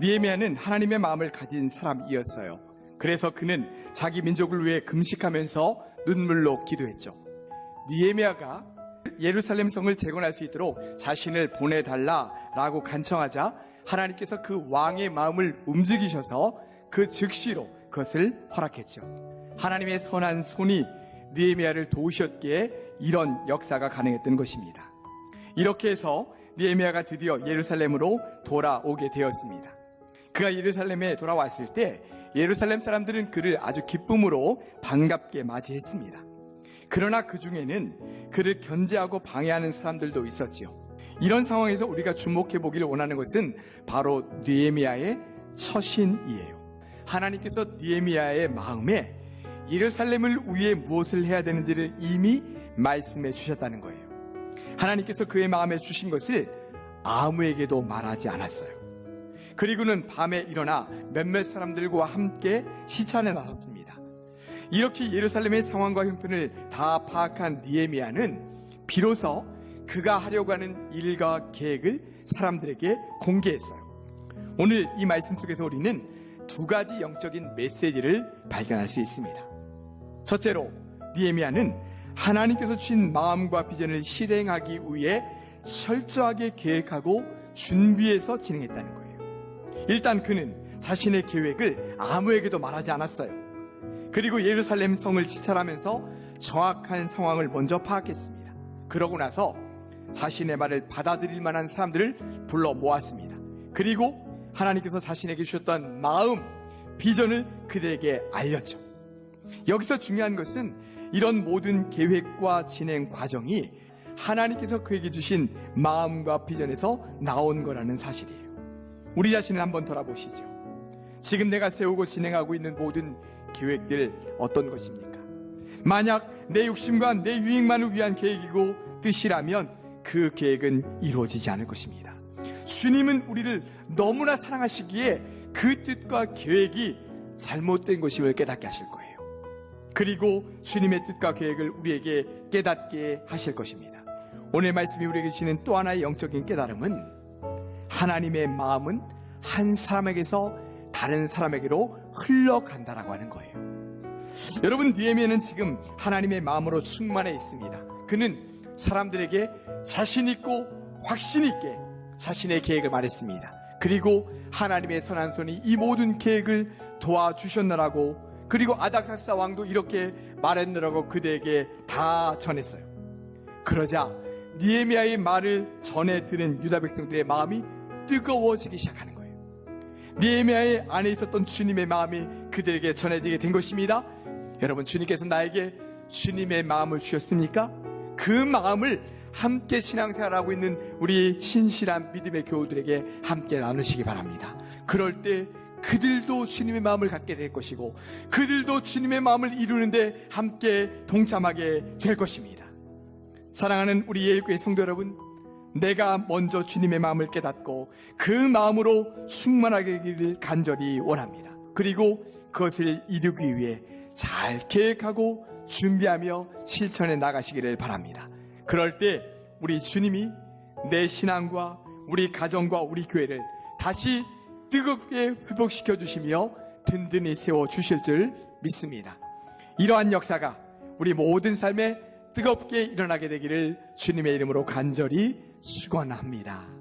니에미아는 하나님의 마음을 가진 사람이었어요. 그래서 그는 자기 민족을 위해 금식하면서 눈물로 기도했죠. 니에미아가 예루살렘 성을 재건할 수 있도록 자신을 보내달라라고 간청하자 하나님께서 그 왕의 마음을 움직이셔서 그 즉시로 그것을 허락했죠. 하나님의 선한 손이 니에미아를 도우셨기에 이런 역사가 가능했던 것입니다. 이렇게 해서 니에미아가 드디어 예루살렘으로 돌아오게 되었습니다. 그가 예루살렘에 돌아왔을 때 예루살렘 사람들은 그를 아주 기쁨으로 반갑게 맞이했습니다. 그러나 그 중에는 그를 견제하고 방해하는 사람들도 있었지요. 이런 상황에서 우리가 주목해 보기를 원하는 것은 바로 느에미아의 처신이에요. 하나님께서 느에미아의 마음에 예루살렘을 위해 무엇을 해야 되는지를 이미 말씀해 주셨다는 거예요. 하나님께서 그의 마음에 주신 것을 아무에게도 말하지 않았어요. 그리고는 밤에 일어나 몇몇 사람들과 함께 시찬에 나섰습니다. 이렇게 예루살렘의 상황과 형편을 다 파악한 니에미아는 비로소 그가 하려고 하는 일과 계획을 사람들에게 공개했어요. 오늘 이 말씀 속에서 우리는 두 가지 영적인 메시지를 발견할 수 있습니다. 첫째로 니에미아는 하나님께서 주신 마음과 비전을 실행하기 위해 철저하게 계획하고 준비해서 진행했다는 거예요. 일단 그는 자신의 계획을 아무에게도 말하지 않았어요. 그리고 예루살렘 성을 지찰하면서 정확한 상황을 먼저 파악했습니다. 그러고 나서 자신의 말을 받아들일 만한 사람들을 불러 모았습니다. 그리고 하나님께서 자신에게 주셨던 마음, 비전을 그들에게 알렸죠. 여기서 중요한 것은 이런 모든 계획과 진행 과정이 하나님께서 그에게 주신 마음과 비전에서 나온 거라는 사실이에요. 우리 자신을 한번 돌아보시죠. 지금 내가 세우고 진행하고 있는 모든 계획들 어떤 것입니까? 만약 내 욕심과 내 유익만을 위한 계획이고 뜻이라면 그 계획은 이루어지지 않을 것입니다. 주님은 우리를 너무나 사랑하시기에 그 뜻과 계획이 잘못된 것임을 깨닫게 하실 거예요. 그리고 주님의 뜻과 계획을 우리에게 깨닫게 하실 것입니다. 오늘 말씀이 우리에게 주시는 또 하나의 영적인 깨달음은 하나님의 마음은 한 사람에게서 다른 사람에게로 흘러간다라고 하는 거예요. 여러분 니에미아는 지금 하나님의 마음으로 충만해 있습니다. 그는 사람들에게 자신 있고 확신 있게 자신의 계획을 말했습니다. 그리고 하나님의 선한 손이 이 모든 계획을 도와주셨느라고 그리고 아닥사스 왕도 이렇게 말했느라고 그대에게 다 전했어요. 그러자 니에미아의 말을 전해 들은 유다 백성들의 마음이 뜨거워지기 시작하는 거예요. 니에미아의 안에 있었던 주님의 마음이 그들에게 전해지게 된 것입니다. 여러분 주님께서 나에게 주님의 마음을 주셨습니까? 그 마음을 함께 신앙생활하고 있는 우리 신실한 믿음의 교우들에게 함께 나누시기 바랍니다. 그럴 때 그들도 주님의 마음을 갖게 될 것이고 그들도 주님의 마음을 이루는데 함께 동참하게 될 것입니다. 사랑하는 우리 예일교회 성도 여러분, 내가 먼저 주님의 마음을 깨닫고 그 마음으로 충만하게 되기를 간절히 원합니다. 그리고 그것을 이루기 위해 잘 계획하고 준비하며 실천해 나가시기를 바랍니다. 그럴 때 우리 주님이 내 신앙과 우리 가정과 우리 교회를 다시 뜨겁게 회복시켜 주시며 든든히 세워 주실 줄 믿습니다. 이러한 역사가 우리 모든 삶에 뜨겁게 일어나게 되기를 주님의 이름으로 간절히 축원합니다.